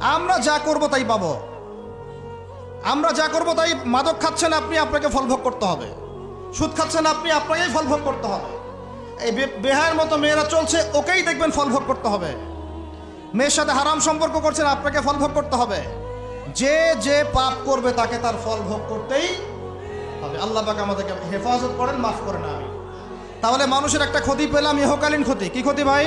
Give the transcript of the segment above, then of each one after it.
আমরা যা করব তাই পাবো। আমরা যা করব তাই মাদক খাচ্ছেন আপনি, আপনাকে ফলভোগ করতে হবে। সুদ খাচ্ছেন আপনি, আপনাকেই ফলভোগ করতে হবে। এই বেহায়ের মতো মেয়েরা চলছে, ওকেই দেখবেন ফলভোগ করতে হবে। মেয়ের সাথে হারাম সম্পর্ক করছেন, আপনাকে ফলভোগ করতে হবে। যে যে পাপ করবে তাকে তার ফল ভোগ করতেই হবে। আল্লাহ পাক আমাদেরকে হেফাজত করেন, মাফ করেন আমি তাহলে মানুষের একটা ক্ষতি পেলাম, ইহকালীন ক্ষতি। কি ক্ষতি ভাই?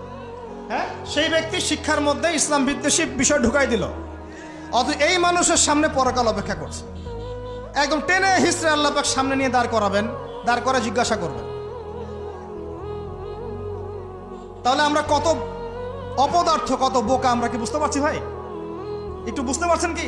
হ্যাঁ? সেই ব্যক্তি শিক্ষার মধ্যে ইসলাম বিদ্বেষী বিষয় ঢুকাই দিল। অত এই মানুষের সামনে পরকাল অপেক্ষা করছে। একদম টেনে হিসরে আল্লাহ পাক সামনে নিয়ে দাঁড় করাবেন, দাঁড় করে জিজ্ঞাসা করবেন। তাহলে আমরা কত অপদার্থ, কত বোকা আমরা কি বুঝতে পারছি ভাই? একটু বুঝতে পারছেন কি?